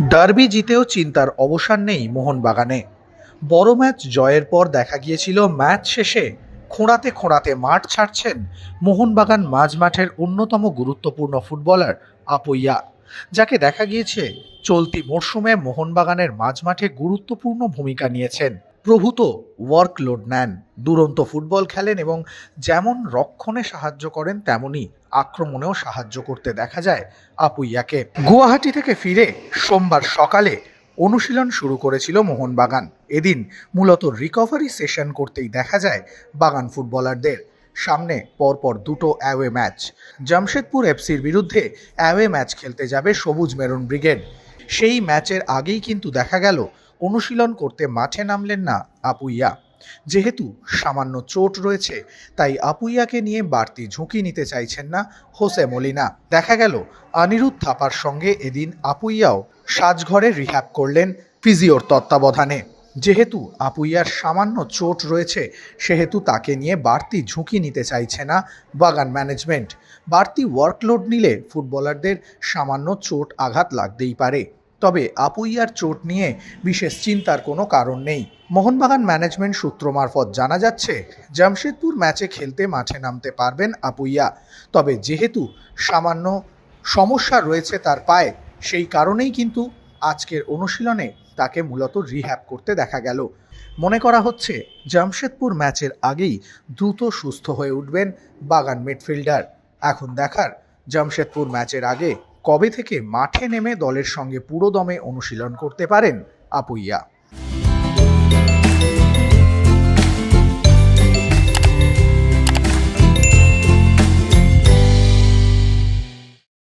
Derby জিতেও চিন্তার অবসান নেই মোহনবাগানে। বড় ম্যাচ জয়ের পর দেখা গিয়েছিল, ম্যাচ শেষে খোঁড়াতে খোঁড়াতে মাঠ ছাড়ছেন মোহনবাগান মাঝমাঠের অন্যতম গুরুত্বপূর্ণ ফুটবলার আপইয়া, যাকে দেখা গিয়েছে চলতি মরশুমে মোহনবাগানের মাঝমাঠে গুরুত্বপূর্ণ ভূমিকা নিয়েছেন। প্রভূত ওয়ার্কলোড নেন, দুরন্ত ফুটবল খেলেন এবং যেমন রক্ষণে সাহায্য করেন, তেমনি আক্রমণেও সাহায্য করতে দেখা যায় আপুইয়াকে। গুয়াহাটি থেকে ফিরে সোমবার সকালে অনুশীলন শুরু করেছিল মোহনবাগান। এদিন মূলত রিকভারি সেশন করতেই দেখা যায় বাগান ফুটবলারদের। সামনে পরপর দুটো অ্যাওয়ে ম্যাচ জামশেদপুর এফসির বিরুদ্ধে অ্যাওয়ে ম্যাচ খেলতে যাবে সবুজ মেরুন ব্রিগেড। সেই ম্যাচের আগেই কিন্তু দেখা গেল অনুশীলন করতে মাঠে নামলেন না আপুইয়া। যেহেতু সামান্য চোট রয়েছে, তাই আপুইয়াকে নিয়ে বাড়তি ঝুঁকি নিতে চাইছেন না হোসে মলিনা। দেখা গেল, অনিরুদ্ধ থাপার সঙ্গে এদিন আপুইয়াও সাজঘরে রিহ্যাব করলেন ফিজিওর তত্ত্বাবধানে। যেহেতু আপুইয়ার সামান্য চোট রয়েছে, সেহেতু তাকে নিয়ে বাড়তি ঝুঁকি নিতে চাইছে না বাগান ম্যানেজমেন্ট। বাড়তি ওয়ার্কলোড নিলে ফুটবলারদের সামান্য চোট আঘাত লাগতেই পারে। তবে আপুইয়ার চোট নিয়ে বিশেষ চিন্তার কোনো কারণ নেই। মোহনবাগান ম্যানেজমেন্ট সূত্র মারফত জানা যাচ্ছে, জামশেদপুর ম্যাচে খেলতে মাঠে নামতে পারবেন আপুইয়া। তবে যেহেতু সামান্য সমস্যা রয়েছে তার পায়ে, সেই কারণেই কিন্তু আজকের অনুশীলনে তাকে মূলত রিহ্যাব করতে দেখা গেল। মনে করা হচ্ছে, জামশেদপুর ম্যাচের আগেই দ্রুত সুস্থ হয়ে উঠবেন বাগান মিডফিল্ডার। এখন দেখার, জামশেদপুর ম্যাচের আগে কবে থেকে মাঠে নেমে দলের সঙ্গে পুরোদমে অনুশীলন করতে পারেন আপুইয়া?